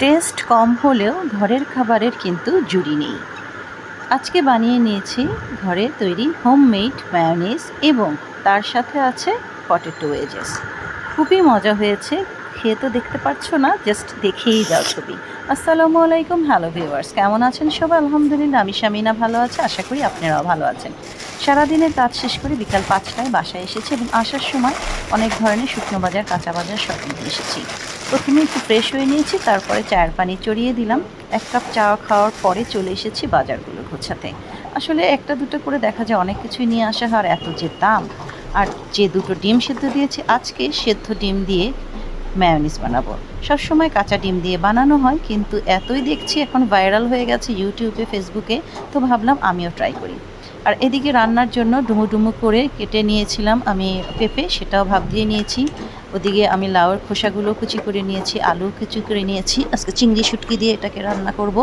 Test কম হলেও ঘরের খাবারের কিন্তু জুড়ি নেই। আজকে বানিয়ে নিয়েছি ঘরে তৈরি হোমমেড মায়োনিজ এবং তার সাথে আছে পটেটো ওয়েজেস খুবই মজা হয়েছে, খেয়ে তো দেখতে পাচ্ছ না জাস্ট দেখেই যাও ছবি। আসসালামু আলাইকুম, হ্যালো ভিউয়ার্স, কেমন আছেন সবাই? আলহামদুলিল্লাহ, আমি শামিনা ভালো আছে, আশা করি আপনারাও ভালো আছেন। সারাদিনের কাজ শেষ করে বিকাল পাঁচটায় বাসায় এসেছি এবং আসার সময় অনেক ধরনের শুকনো বাজার, কাঁচা বাজার সব এসেছি। প্রথমে একটু ফ্রেশ হয়ে নিয়েছি, তারপরে চায়ের পানি চড়িয়ে দিলাম। এক কাপ চা খাওয়ার পরে চলে এসেছি বাজারগুলো গোছাতে। আসলে একটা দুটো করে দেখা যায় অনেক কিছুই নিয়ে আসা হয় আর এত যে দাম। আর যে দুটো ডিম সেদ্ধ দিয়েছি, আজকে সেদ্ধ ডিম দিয়ে ম্যায়োনিজ বানাবো। সবসময় কাঁচা ডিম দিয়ে বানানো হয়, কিন্তু এতই দেখছি এখন ভাইরাল হয়ে গেছে ইউটিউবে ফেসবুকে তো ভাবলাম আমিও ট্রাই করি। আর এদিকে রান্নার জন্য ডুমু ডুমু করে কেটে নিয়েছিলাম আমি পেঁপে, সেটাও ভাব দিয়ে নিয়েছি। ওদিকে আমি লাউয়ের খোসাগুলো কুচি করে নিয়েছি, আলু কুচি করে নিয়েছি। আজকে চিংড়ি শুটকি দিয়ে এটাকে রান্না করব।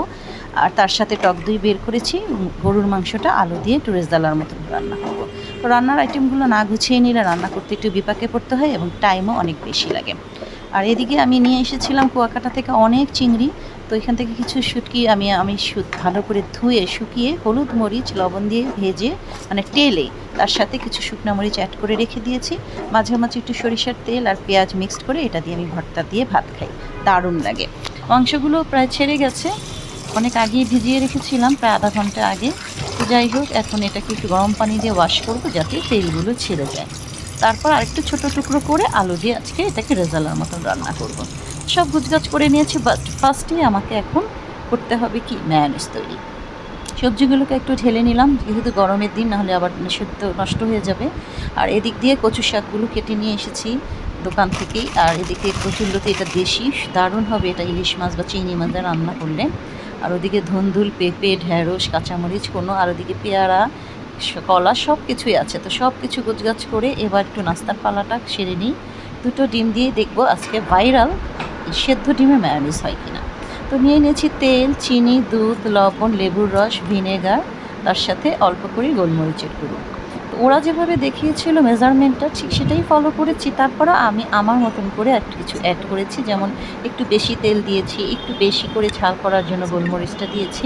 আর তার সাথে টক দই বের করেছি, গরুর মাংসটা আলু দিয়ে টুরেস দালার মতন রান্না করব। তো রান্নার আইটেমগুলো না গুছিয়ে নিলে রান্না করতে একটু বিপাকে পড়তে হয় এবং টাইমও অনেক বেশি লাগে। আর এদিকে আমি নিয়ে এসেছিলাম কুয়াকাটা থেকে অনেক চিংড়ি তো এখান থেকে কিছু শুটকি আমি আমি ভালো করে ধুয়ে শুকিয়ে হলুদ মরিচ, লবণ দিয়ে ভেজে মানে টেলে তার সাথে কিছু শুকনো মরিচ অ্যাড করে রেখে দিয়েছি। মাঝে মাঝে একটু সরিষার তেল আর পেঁয়াজ মিক্সড করে এটা দিয়ে আমি ভর্তা দিয়ে ভাত খাই। দারুণ লাগে। মাংসগুলো প্রায় ছেড়ে গেছে। অনেক আগেই ভিজিয়ে রেখেছিলাম, প্রায় আধা ঘণ্টা আগে। তো যাই হোক, এখন এটাকে একটু গরম পানি দিয়ে ওয়াশ করব যাতে তেলগুলো ছেড়ে যায়। তারপর আরেকটু ছোট টুকরো করে আলু দিয়ে আজকে এটাকে রেজালার মতন রান্না করব। সব গুজগাছ করে নিয়েছি বাট ফার্স্টে আমাকে এখন করতে হবে কি? ম্যায়োনিজ তৈরি। সবজিগুলোকে একটু ঢেলে নিলাম, যেহেতু গরমের দিন, নাহলে আবার সেদ্ধ নষ্ট হয়ে যাবে। আর এদিক দিয়ে কচু শাকগুলো কেটে নিয়ে এসেছি দোকান থেকেই। আর এদিকে কচুল্লোতে এটা দেশি, দারুণ হবে এটা ইলিশ মাছ বা চিংড়ি মাছ রান্না করলে। আর ওদিকে ধুন্দুল, পেঁপে ঢ্যাঁড়স কাঁচামরিচ, কোনো, আর ওদিকে পেয়ারা কলা সব কিছুই আছে। তো সব কিছু গোছগাছ করে এবার একটু নাস্তার পালাটা সেরে নিই। দুটো ডিম দিয়ে দেখব আজকে ভাইরাল সেদ্ধ ডিমে ম্যায়োনিজ হয় কিনা? তো নিয়ে নিয়েছি তেল, চিনি, দুধ, লবণ, লেবুর রস, ভিনেগার, তার সাথে অল্প করে গোলমরিচের গুঁড়ো। তো ওরা যেভাবে দেখিয়েছিল মেজারমেন্টটা, ঠিক সেটাই ফলো করেছি। তারপরে আমি আমার মতন করে একটু কিছু অ্যাড করেছি। যেমন একটু বেশি তেল দিয়েছি, একটু বেশি করে ঝাল করার জন্য গোলমরিচটা দিয়েছি।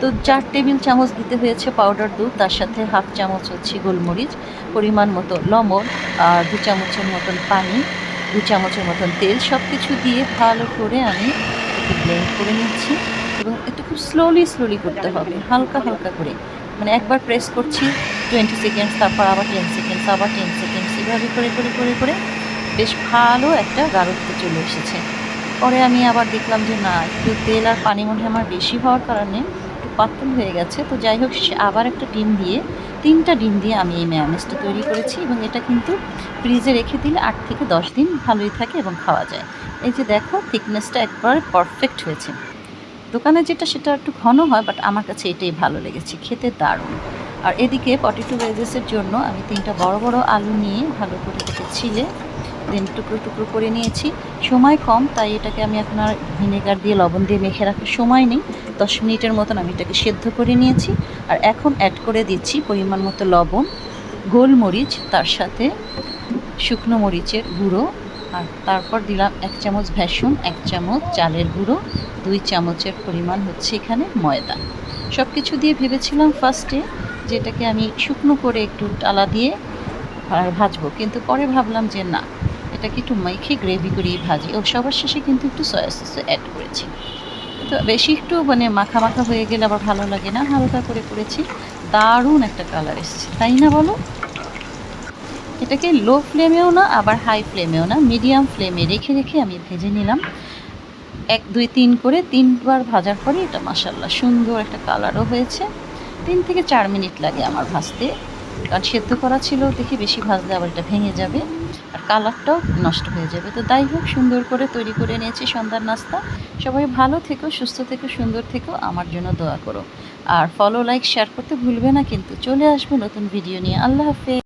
তো চার টেবিল চামচ দিতে হয়েছে পাউডার দুধ, তার সাথে হাফ চামচ হচ্ছে গোলমরিচ, পরিমাণ মতো লবণ আর দু চামচের মতন পানি। দু চামচের মতন তেল সব কিছু দিয়ে ভালো করে আমি একটু ব্লেন্ড করে নিচ্ছি এবং একটু খুব স্লোলি স্লোলি করতে হবে। হালকা হালকা করে। মানে একবার প্রেস করছি টোয়েন্টি সেকেন্ডস তারপর আবার টেন সেকেন্ডস আবার টেন সেকেন্ডস এভাবে করে করে করে করে বেশ ভালো একটা গাঢ়ত্ব চলে এসেছে। পরে আমি আবার দেখলাম যে না, একটু তেল আর পানি মনে আমার বেশি হওয়ার কারণে একটু পাতল হয়ে গেছে। তো যাই হোক আবার একটা ডিম দিয়ে তিনটা ডিম দিয়ে আমি এই ম্যামেসটা তৈরি করেছি এবং এটা কিন্তু ফ্রিজে রেখে দিলে আট থেকে দশ দিন ভালোই থাকে এবং খাওয়া যায়। এই যে দেখো থিকনেসটা একবারে পারফেক্ট হয়েছে। দোকানে যেটা সেটা একটু ঘন হয় বাট আমার কাছে এটাই ভালো লেগেছে। খেতে দারুণ। আর এদিকে পটেটো ভেজেসের জন্য আমি তিনটা বড় বড় আলু নিয়ে ভালো করে ছিলে দেন টুকরো টুকরো করে নিয়েছি। সময় কম, তাই এটাকে আমি এখন আর ভিনেগার দিয়ে, লবণ দিয়ে মেখে রাখার সময় নেই। দশ মিনিটের মতন আমি এটাকে সেদ্ধ করে নিয়েছি। আর এখন অ্যাড করে দিচ্ছি পরিমাণ মতো লবণ, গোলমরিচ, তার সাথে শুকনো মরিচের গুঁড়ো। আর তারপর দিলাম এক চামচ ভেষণ, এক চামচ চালের গুঁড়ো, দুই চামচের পরিমাণ হচ্ছে এখানে ময়দা। সব কিছু দিয়ে ভেবেছিলাম ফার্স্টে যেটাকে আমি শুকনো করে একটু টালা দিয়ে ভাজবো। কিন্তু পরে ভাবলাম যে না এটাকে একটু মেখে গ্রেভি করিয়ে ভাজি। ও সবার শেষে কিন্তু একটু সয়া সসও অ্যাড করেছি। তো বেশি একটু মানে মাখা মাখা হয়ে গেলে আবার ভালো লাগে না, হালকা করে করেছি। দারুণ একটা কালার এসেছে, তাই না বলো? এটাকে লো ফ্লেমেও না, আবার হাই ফ্লেমেও না মিডিয়াম ফ্লেমে রেখে রেখে আমি ভেজে নিলাম। এক, দুই, তিন করে তিনবার ভাজার পরে এটা মাসাল্লাহ সুন্দর একটা কালারও হয়েছে। তিন থেকে চার মিনিট লাগে আমার ভাজতে। কারণ সেদ্ধ করা ছিল, দেখি বেশি ভাজলে আবার এটা ভেঙে যাবে। আর কালারটাও নষ্ট হয়ে যাবে। তো তাই হোক, সুন্দর করে তৈরি করে নিয়েছি সন্ধ্যার নাস্তা। সবাই ভালো থেকো, সুস্থ থেকো, সুন্দর থেকো, আমার জন্য দোয়া করো। আর ফলো লাইক শেয়ার করতে ভুলবে না কিন্তু। চলে আসবে নতুন ভিডিও নিয়ে। আল্লাহ হাফেজ।